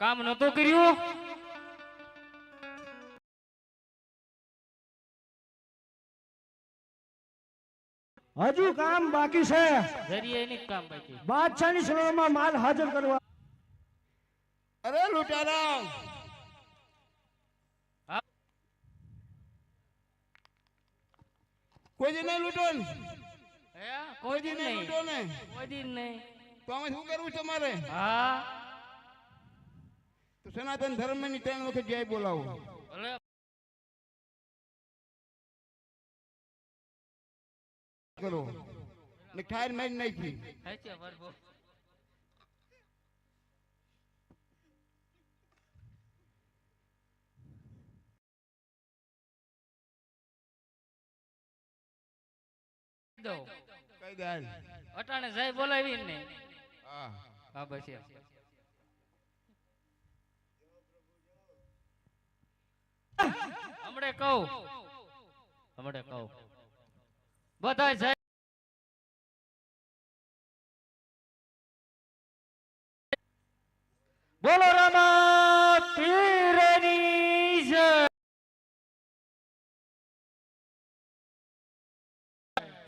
કામ નતું કર્યું? હજુ કામ બાકી છે. જરીએ કામ બાકી માલ હાજર કરવા અરે લૂંટારા હા. કોઈ દી નહીં લૂંટો ને હે? કોઈ દિન નહીં નહીં લૂંટો ને કોઈ દિન નહીં તો અમે શું કરવું છે તમારે હા તો સનાતન ધર્મની ત્રણ વખત જય બોલાવો ભલે કરો ને ઠાર મારી નાખી દો કઈ ગાલ? અટાણે જાય બોલાવી ને હા. હા બસ. હમણે કહું. હમણે કહું. બધા જાય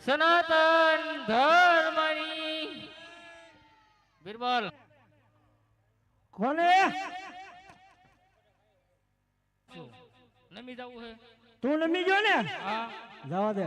સનાતન ધર્મની. બિરબલ કોને? નમી જવું છે તું નમી જો ને? હા. જવા દે.